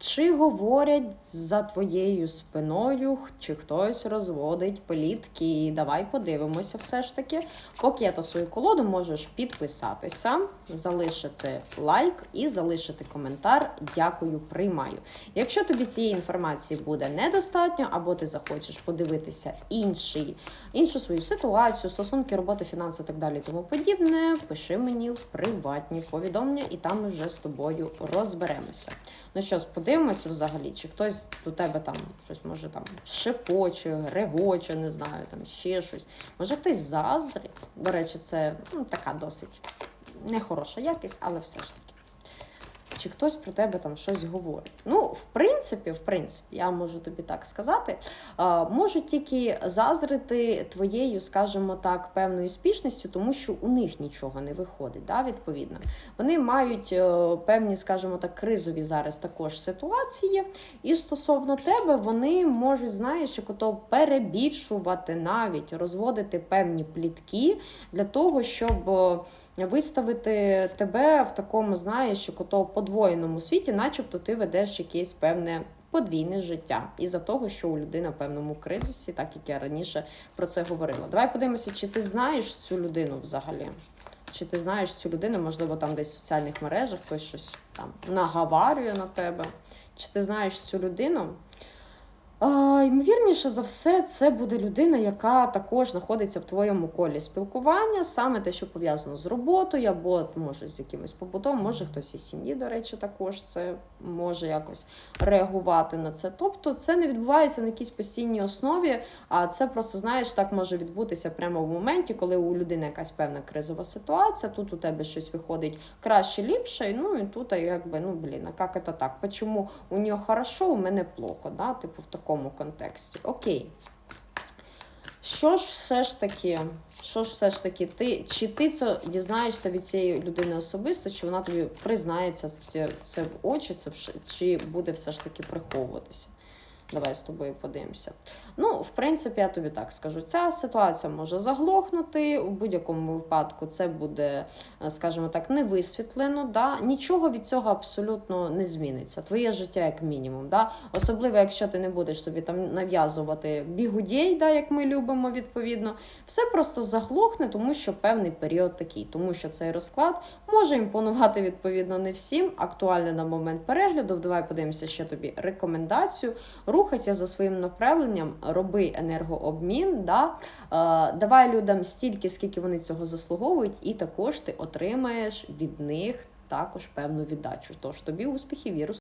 Чи говорять за твоєю спиною, чи хтось розводить плітки? Давай подивимося все ж таки. Поки я тасую колоду, можеш підписатися, залишити лайк і залишити коментар. Дякую, приймаю. Якщо тобі цієї інформації буде недостатньо, або ти захочеш подивитися інший, іншу свою ситуацію, стосунки роботи, фінанси так далі, тому подібне, пиши мені в приватні повідомлення, і там ми вже з тобою розберемося. Ну що ж, подивимося взагалі, чи хтось до тебе там щось може там шепоче, регоче, не знаю, там ще щось. Може хтось заздрить. До речі, це ну, така досить нехороша якість, але все ж таки. Чи хтось про тебе там щось говорить? Ну, в принципі, в принципі, я можу тобі так сказати, можуть тільки заздрити твоєю, скажімо так, певною успішністю, тому що у них нічого не виходить, да, відповідно. Вони мають е, певні, скажімо так, кризові зараз також ситуації, і стосовно тебе вони можуть, знаєш, як ото перебільшувати навіть, розводити певні плітки для того, щоб. Виставити тебе в такому, знаєш, ото подвоєному світі, начебто ти ведеш якесь певне подвійне життя, із-за того, що у людини в певному кризисі, так як я раніше про це говорила. Давай подивимося, чи ти знаєш цю людину взагалі. Чи ти знаєш цю людину, можливо, там десь в соціальних мережах хтось щось там наговарює на тебе. Чи ти знаєш цю людину? Ймовірніше за все, це буде людина, яка також знаходиться в твоєму колі спілкування, саме те, що пов'язано з роботою, або може з якимось побутом, може хтось із сім'ї, до речі, також це може якось реагувати на це. Тобто це не відбувається на якійсь постійній основі, а це просто, знаєш, так може відбутися прямо в моменті, коли у людини якась певна кризова ситуація, тут у тебе щось виходить краще, ліпше, ну і тут якби, ну блін, а як це так? Чому у нього хорошо, у мене плохо, да? типу в такому контексті. Окей. Що ж все ж таки, що ж все ж таки, ти, чи ти це дізнаєшся від цієї людини особисто, чи вона тобі признається це, це в очі, це в- чи буде все ж таки приховуватися? Давай з тобою подивимося. Ну, в принципі, я тобі так скажу. Ця ситуація може заглохнути. У будь-якому випадку це буде, е, скажімо так, не висвітлено. Да? Нічого від цього абсолютно не зміниться. Твоє життя як мінімум. Да? Особливо, якщо ти не будеш собі там нав'язувати бігудей, да, як ми любимо, відповідно, все просто заглохне, тому що певний період такий, тому що цей розклад може імпонувати відповідно не всім. Актуальний на момент перегляду. Давай подивимося ще тобі рекомендацію. Рухайся за своїм направленням, роби енергообмін. Да? Е, давай людям стільки, скільки вони цього заслуговують, і також ти отримаєш від них також певну віддачу. Тож тобі успіхів, вірус.